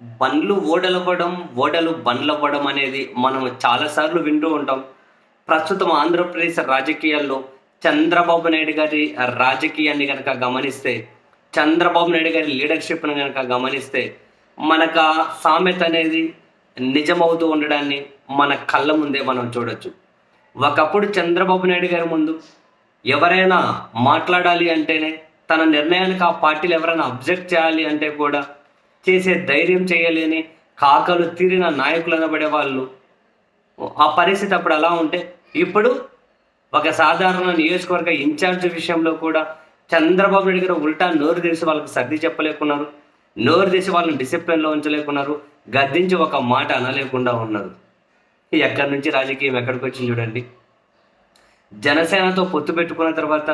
బండ్లు ఓడలవ్వడం ఓడలు బండ్లవ్వడం అనేది మనం చాలాసార్లు వింటూ ఉంటాం. ప్రస్తుతం ఆంధ్రప్రదేశ్ రాజకీయాల్లో చంద్రబాబు నాయుడు గారి రాజకీయాన్ని కనుక గమనిస్తే చంద్రబాబు నాయుడు గారి లీడర్షిప్ను కనుక గమనిస్తే మనకు ఆ సామెత అనేది నిజమవుతూ ఉండడాన్ని మన కళ్ళ ముందే మనం చూడొచ్చు. ఒకప్పుడు చంద్రబాబు నాయుడు గారి ముందు ఎవరైనా మాట్లాడాలి అంటేనే తన నిర్ణయానికి ఆ పార్టీలు ఎవరైనా అబ్జెక్ట్ చేయాలి అంటే కూడా చేసే ధైర్యం చేయలేని కాకలు తీరిన నాయకులు అనబడే వాళ్ళు. ఆ పరిస్థితి అప్పుడు అలా ఉంటే ఇప్పుడు ఒక సాధారణ నియోజకవర్గ ఇన్ఛార్జ్ విషయంలో కూడా చంద్రబాబు నాయుడు గారు ఉల్టా నోరు తెరిచి వాళ్ళకి సర్ది చెప్పలేకున్నారు. నోరు తెరిచి వాళ్ళని డిసిప్లిన్లో ఉంచలేకున్నారు. గద్దించి ఒక మాట అనలేకుండా ఉన్నారు. ఎక్కడి నుంచి రాజకీయం ఎక్కడికి వచ్చింది చూడండి. జనసేనతో పొత్తు పెట్టుకున్న తర్వాత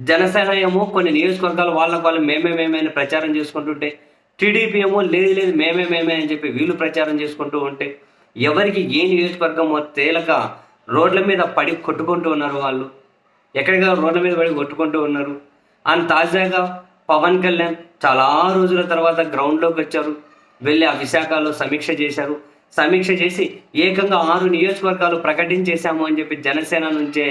జనసేన ఏమో కొన్ని నియోజకవర్గాలు వాళ్ళకు వాళ్ళు మేమే మేమే అని ప్రచారం చేసుకుంటుంటే టీడీపీ ఏమో లేదు లేదు మేమే మేమే అని చెప్పి వీళ్ళు ప్రచారం చేసుకుంటూ ఉంటే ఎవరికి ఏ నియోజకవర్గమో తేలక రోడ్ల మీద పడి కొట్టుకుంటూ ఉన్నారు వాళ్ళు. ఎక్కడికైనా రోడ్ల మీద పడి కొట్టుకుంటూ ఉన్నారు. అండ్ తాజాగా పవన్ కళ్యాణ్ చాలా రోజుల తర్వాత గ్రౌండ్లోకి వచ్చారు. వెళ్ళి ఆ విశాఖలో సమీక్ష చేశారు. సమీక్ష చేసి ఏకంగా ఆరు నియోజకవర్గాలు ప్రకటించేశాము అని చెప్పి జనసేన నుంచే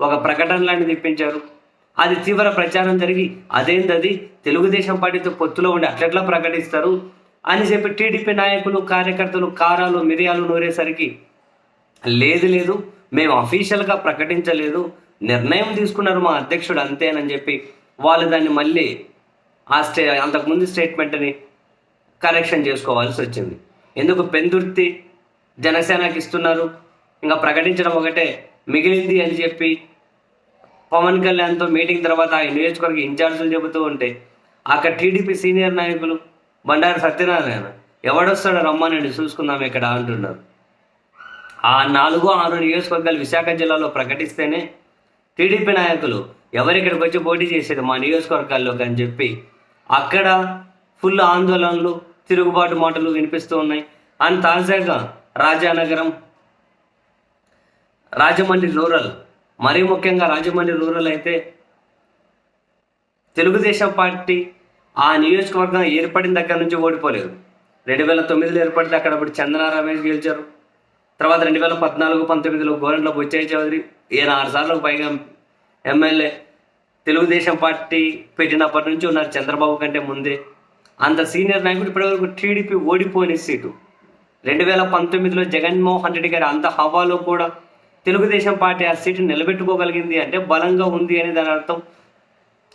ఒక ప్రకటన లాంటిది ఇప్పించారు. అది తీవ్ర ప్రచారం జరిగి అదేందది? తెలుగుదేశం పార్టీతో పొత్తులో ఉండి అట్లట్లా ప్రకటిస్తారు? అని చెప్పి టీడీపీ నాయకులు కార్యకర్తలు కారాలు మిరియాలు నూరేసరికి లేదు లేదు మేము అఫీషియల్గా ప్రకటించలేదు. నిర్ణయం తీసుకున్నారు మా అధ్యక్షుడు అంతేనని చెప్పి వాళ్ళు దాన్ని మళ్ళీ ఆ స్టే అంతకుముందు స్టేట్మెంట్ని కరెక్షన్ చేసుకోవాల్సి వచ్చింది. ఎందుకు పెందుర్తి జనసేనకి ఇస్తున్నారు? ఇంకా ప్రకటించడం ఒకటే మిగిలింది అని చెప్పి పవన్ కళ్యాణ్తో మీటింగ్ తర్వాత ఆ నియోజకవర్గ ఇన్ఛార్జీలు చెబుతూ ఉంటే అక్కడ టీడీపీ సీనియర్ నాయకులు బండారు సత్యనారాయణ ఎవడొస్తాడో రమ్మనండి చూసుకుందాం ఇక్కడ అంటున్నారు. ఆ నాలుగు ఆరు నియోజకవర్గాలు విశాఖ జిల్లాలో ప్రకటిస్తేనే టీడీపీ నాయకులు ఎవరిక్కడికి వచ్చి పోటీ చేసేది మా నియోజకవర్గాల్లోకి అని చెప్పి అక్కడ ఫుల్ ఆందోళనలు తిరుగుబాటు మాటలు వినిపిస్తూ ఉన్నాయి. అండ్ తాజాగా రాజానగరం రాజమండ్రి రూరల్ మరీ ముఖ్యంగా రాజమండ్రి రూరల్ అయితే తెలుగుదేశం పార్టీ ఆ నియోజకవర్గం ఏర్పడిన దగ్గర నుంచి ఓడిపోలేదు. రెండు వేల తొమ్మిదిలో ఏర్పడితే అక్కడ ఇప్పుడు చందన రమేష్ గెలిచారు. తర్వాత రెండు వేల పద్నాలుగు పంతొమ్మిదిలో గోరంట్ల బొచ్చయ్య చౌదరి ఈయన ఆరు సార్లకు పైగా ఎమ్మెల్యే. తెలుగుదేశం పార్టీ పెట్టినప్పటి నుంచి ఉన్నారు చంద్రబాబు కంటే ముందే. అంత సీనియర్ నాయకుడు ఇప్పటివరకు టీడీపీ ఓడిపోయిన సీటు. రెండు వేల పంతొమ్మిదిలో జగన్మోహన్ రెడ్డి గారి అంత హవాలో కూడా తెలుగుదేశం పార్టీ ఆ సీటు నిలబెట్టుకోగలిగింది అంటే బలంగా ఉంది అని దాని అర్థం.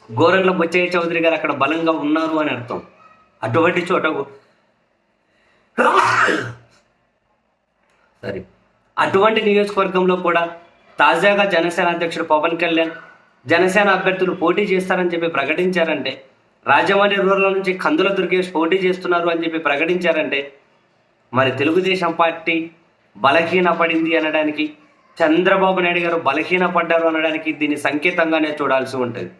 గోరంట్ల బొచ్చయ్య చౌదరి గారు అక్కడ బలంగా ఉన్నారు అని అర్థం. అటువంటి చోట సరే అటువంటి నియోజకవర్గంలో కూడా తాజాగా జనసేన అధ్యక్షుడు పవన్ కళ్యాణ్ జనసేన అభ్యర్థులు పోటీ చేస్తారని చెప్పి ప్రకటించారంటే రాజమండ్రి రూరల్ నుంచి కందుల దుర్గేష్ పోటీ చేస్తున్నారు అని చెప్పి ప్రకటించారంటే మరి తెలుగుదేశం పార్టీ బలహీన పడింది అనడానికి చంద్రబాబు నాయుడు గారు బలహీన పడ్డారు అనడానికి దీన్ని సంకేతంగానే చూడాల్సి ఉంటుంది.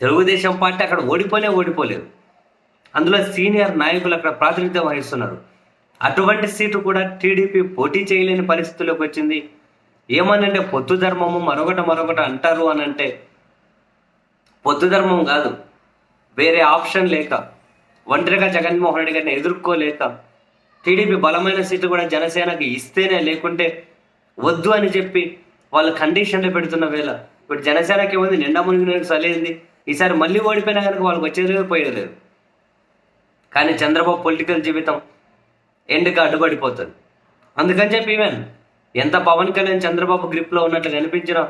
తెలుగుదేశం పార్టీ అక్కడ ఓడిపోలే ఓడిపోలేదు. అందులో సీనియర్ నాయకులు అక్కడ ప్రాతినిధ్యం వహిస్తున్నారు. అటువంటి సీటు కూడా టీడీపీ పోటీ చేయలేని పరిస్థితుల్లోకి వచ్చింది. ఏమనంటే పొత్తు ధర్మము మరొకటి మరొకటి అంటారు అని అంటే పొత్తు ధర్మం కాదు. వేరే ఆప్షన్ లేక ఒంటరిగా జగన్మోహన్ రెడ్డి గారిని ఎదుర్కోలేక టీడీపీ బలమైన సీటు కూడా జనసేనకి ఇస్తేనే లేకుంటే వద్దు అని చెప్పి వాళ్ళు కండిషన్లు పెడుతున్న వేళ ఇప్పుడు జనసేనకి ఏముంది? నిండా మునిగిన సలేంది ఈసారి మళ్ళీ ఓడిపోయినా కనుక వాళ్ళకి వచ్చేది పోయలేదు పోయేది కానీ చంద్రబాబు పొలిటికల్ జీవితం ఎండుగా అడ్డుపడిపోతుంది. అందుకని చెప్పి ఈవెన్ ఎంత పవన్ కళ్యాణ్ చంద్రబాబు గ్రిప్లో ఉన్నట్లు కనిపించినా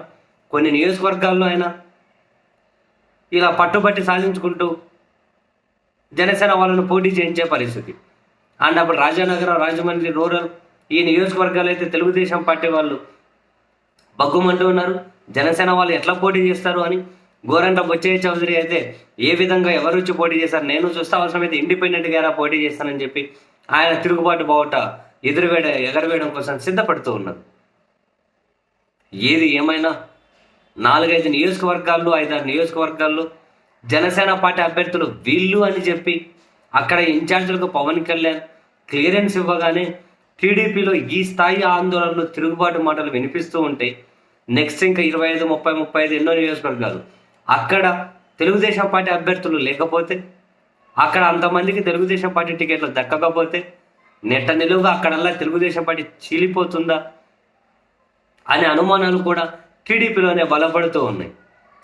కొన్ని నియోజకవర్గాల్లో అయినా ఇలా పట్టుబట్టి సాధించుకుంటూ జనసేన వాళ్ళను పోటీ చేయించే పరిస్థితి. అండ్ అప్పుడు రాజానగరం రాజమండ్రి రూరల్ ఈ నియోజకవర్గాలు అయితే తెలుగుదేశం పార్టీ వాళ్ళు బగ్గుమంటూ ఉన్నారు. జనసేన వాళ్ళు ఎట్లా పోటీ చేస్తారు అని గోరంట బొచ్చయ్య చౌదరి అయితే ఏ విధంగా ఎవరు వచ్చి పోటీ చేస్తారు? నేను చూస్తే అవసరమైతే ఇండిపెండెంట్గా ఎలా పోటీ చేస్తానని చెప్పి ఆయన తిరుగుబాటు బావుట ఎదురువేడ ఎగరవేయడం కోసం సిద్ధపడుతూ ఉన్నారు. ఏది ఏమైనా నాలుగైదు నియోజకవర్గాల్లో ఐదారు నియోజకవర్గాల్లో జనసేన పార్టీ అభ్యర్థులు వీళ్ళు అని చెప్పి అక్కడ ఇన్ఛార్జీలకు పవన్ కళ్యాణ్ క్లియరెన్స్ ఇవ్వగానే టీడీపీలో ఈ స్థాయి ఆందోళనలు తిరుగుబాటు మాటలు వినిపిస్తూ ఉంటే నెక్స్ట్ ఇంకా ఇరవై ఐదు ముప్పై ముప్పై ఐదు ఎన్నో నియోజకవర్గాలు అక్కడ తెలుగుదేశం పార్టీ అభ్యర్థులు లేకపోతే అక్కడ అంతమందికి తెలుగుదేశం పార్టీ టికెట్లు దక్కకపోతే నెట్ట నిలువుగా అక్కడల్లా తెలుగుదేశం పార్టీ చీలిపోతుందా అనే అనుమానాలు కూడా టీడీపీలోనే బలపడుతూ ఉన్నాయి.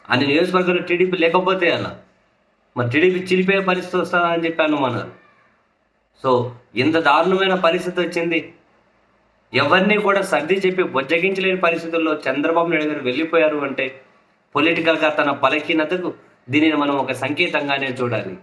అన్ని నియోజకవర్గాలు టీడీపీ లేకపోతే అలా మరి టీడీపీ చిలిపోయే పరిస్థితి వస్తుందా అని చెప్పి అనుమానాలు. సో ఇంత దారుణమైన పరిస్థితి వచ్చింది. ఎవరిని కూడా సర్ది చెప్పి బొజ్జగించలేని పరిస్థితుల్లో చంద్రబాబు నాయుడు గారు వెళ్ళిపోయారు అంటే పొలిటికల్గా తన బలహీనతకు దీనిని మనం ఒక సంకేతంగానే చూడాలి.